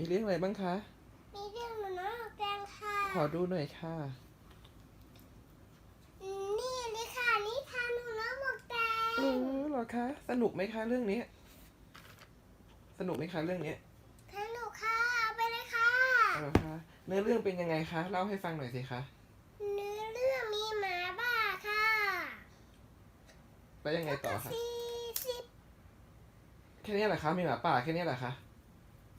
มีเรื่องอะไรบ้างคะ มีเรื่องหนูน้อยหกแดงค่ะ ขอดูหน่อยค่ะ นี่เลยค่ะนิทานหนูน้อยหมวกแดงอือเหรอคะ สนุกไหมคะเรื่องนี้ สนุกไหมคะเรื่องนี้สนุกค่ะเอาไปเลยค่ะ เหรอคะเนื้อเรื่องเป็นยังไงคะ เล่าให้ฟังหน่อยสิคะ เนื้อเรื่องมีหมาบ้าค่ะแล้วยังไงต่อคะ สี่สิบแค่นี้แหละคะ มีหมาป่าแค่นี้แหละคะ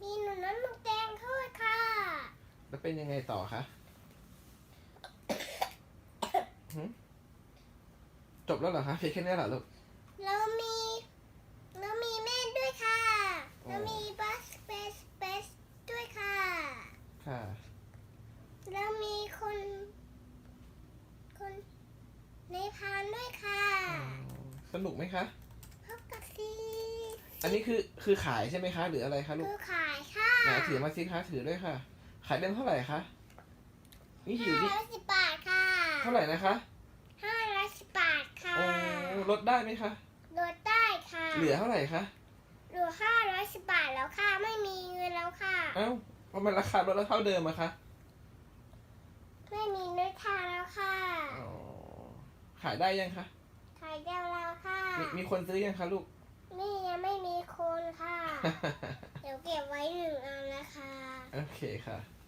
มีหนูน้อยหมวกแดงด้วยค่ะ แล้ว เป็นยังไงต่อคะหึจบแล้วเหรอคะเพียงแค่นี้เหรอลูก เรามี เรามีแม่ด้วยค่ะ โอ้ เรามีบัสเบสเบสด้วยค่ะ ค่ะแล้วมีคน คนในพานด้วยค่ะสนุกไหมคะ พบกับซีอันนี้คือคือขายใช่ไหมคะ หรืออะไรคะลูคืกอขายค่ะ ไหนถือมาสิคะถือด้วยค่ะ ขายเล่มเท่าไหร่คะนี่อยู่ห้าที่ร้อยสิบบาทค่ะเท่าไหร่นะคะห้าร้อยสิบบาทค่ะโอ้ลดได้ไหมคะ ลดได้ค่ะเหลือเท่าไหร่คะเหลือห้าร้อยสิบบาทแล้วค่ะ ไม่มีเงินแล้วค่ะ เอ้าทำไมราคาลดแล้วเท่าเดิมอะคะไม่มีเนื้อทางแล้วค่ะอ๋อขายได้ยังคะขายเดียวแล้วค่ะ มีมีคนซื้อยังคะลูก นี่ยังไม่มีคนค่ะเดี๋ยวเก็บไว้หนึ่งอันนะคะ โอเคค่ะ